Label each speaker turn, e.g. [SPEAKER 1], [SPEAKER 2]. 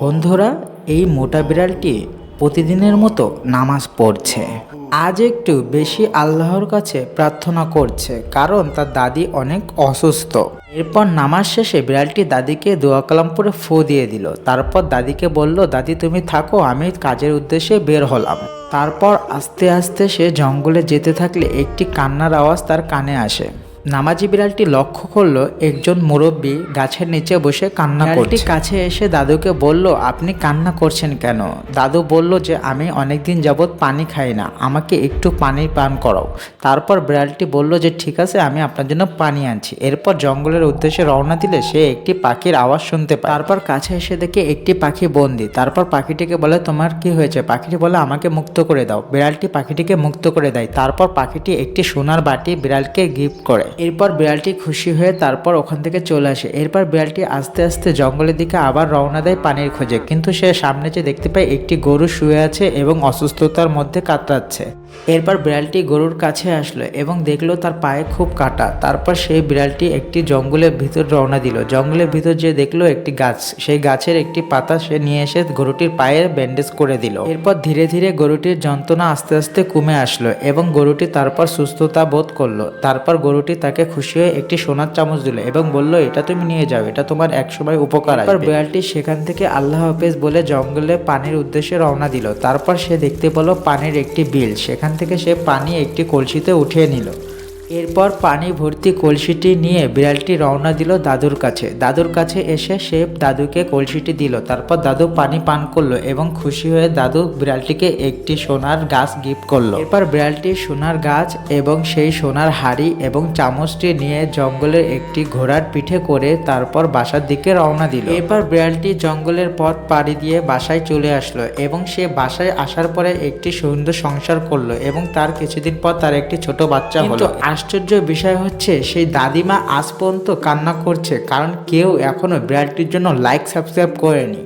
[SPEAKER 1] বন্ধুরা, এই মোটা বিড়ালটি প্রতিদিনের মতো নামাজ পড়ছে। আজ একটু বেশি আল্লাহর কাছে প্রার্থনা করছে, কারণ তার দাদি অনেক অসুস্থ। এরপর নামাজ শেষে বিড়ালটি দাদিকে দোয়া কালাম করে ফু দিয়ে দিল। তারপর দাদিকে বলল, দাদি, তুমি থাকো, আমি কাজের উদ্দেশ্যে বের হলাম। তারপর আস্তে আস্তে সে জঙ্গলে যেতে থাকলে একটি কান্নার আওয়াজ তার কানে আসে। নামাজি বিড়ালটি লক্ষ্য করল একজন মুরব্বী গাছের নিচে বসে কান্না করছে। কাছে এসে দাদুকে বলল আপনি কান্না করছেন কেন? দাদু বলল যে আমি অনেকদিন যাবৎ পানি খাই না আমাকে একটু পানি পান করাও। তারপর বিড়ালটি বলল যে ঠিক আছে আমি আপনার জন্য পানি আনছি। এরপর জঙ্গলের উদ্দেশ্যে রওনা দিলে সে একটি পাখির আওয়াজ শুনতে পায়। তারপর কাছে এসে দেখে একটি পাখি বন্দি। তারপর পাখিটিকে বলে তোমার কি হয়েছে? পাখিটি বলে আমাকে মুক্ত করে দাও। বিড়ালটি পাখিটিকে মুক্ত করে দেয়। তারপর পাখিটি একটি সোনার বাটি বিড়ালকে গিফট করে। এরপর বিড়ালটি খুশি হয়ে তারপর ওখান থেকে চলে আসে। এরপর বিড়ালটি আস্তে আস্তে জঙ্গলের দিকে আবার রওনা দেয় পানির খোঁজে। কিন্তু সে সামনে যে দেখতে পায়, একটি গরু শুয়ে আছে এবং অসুস্থতার মধ্যে কাতরাচ্ছে। এরপর বিড়ালটি গরুর কাছে আসলো এবং দেখল তার পায়ে খুব কাটা। তারপর সেই বিড়ালটি একটি জঙ্গলের ভিতর রওনা দিল। জঙ্গলের ভিতর যে দেখল একটি গাছ, সেই গাছের একটি পাতা সে নিয়ে এসে গরুটির পায়ে ব্যান্ডেজ করে দিল। এরপর ধীরে ধীরে গরুটির যন্ত্রণা আস্তে আস্তে কমে আসলো এবং গরুটি তারপর সুস্থতা বোধ করল। তারপর গরুটি তাকে খুশি হয়ে একটি সোনার চামচ দিল এবং বলল এটা তুমি নিয়ে যাও এটা তোমার একসময় উপকার আসবে। বিড়ালটি সেখান থেকে আল্লাহ হাফেজ বলে জঙ্গলে পানির উদ্দেশ্যে রওনা দিল। তারপর সে দেখতে পেল পানির একটি বিল। সেখান থেকে সে পানি একটি কলসিতে উঠিয়ে নিল। এরপর পানি ভর্তি কলসিটি নিয়ে বিড়ালটি রওনা দিল দাদুর কাছে। দাদুর কাছে এসে সে দাদুকে কলসিটি দিল। তারপর দাদু পানি পান করল এবং খুশি হয়ে দাদু বিড়ালটিকে একটি সোনার গাছ গিফট করল। এরপর বিড়ালটি সোনার গাছ এবং সেই সোনার হাড়ি এবং চামচটি নিয়ে জঙ্গলের একটি ঘোড়ার পিঠে করে তারপর বাসার দিকে রওনা দিল। এরপর বিড়ালটি জঙ্গলের পথ পাড়ি দিয়ে বাসায় চলে আসলো এবং সে বাসায় আসার পরে একটি সুন্দর সংসার করল এবং তার কিছুদিন পর তার একটি ছোট বাচ্চা হলো। আশ্চর্য বিষয় হচ্ছে, সেই দাদিমা আজ পর্যন্ত কান্না করছে, কারণ কেউ এখনও বিড়ালটির জন্য লাইক সাবস্ক্রাইব করেনি।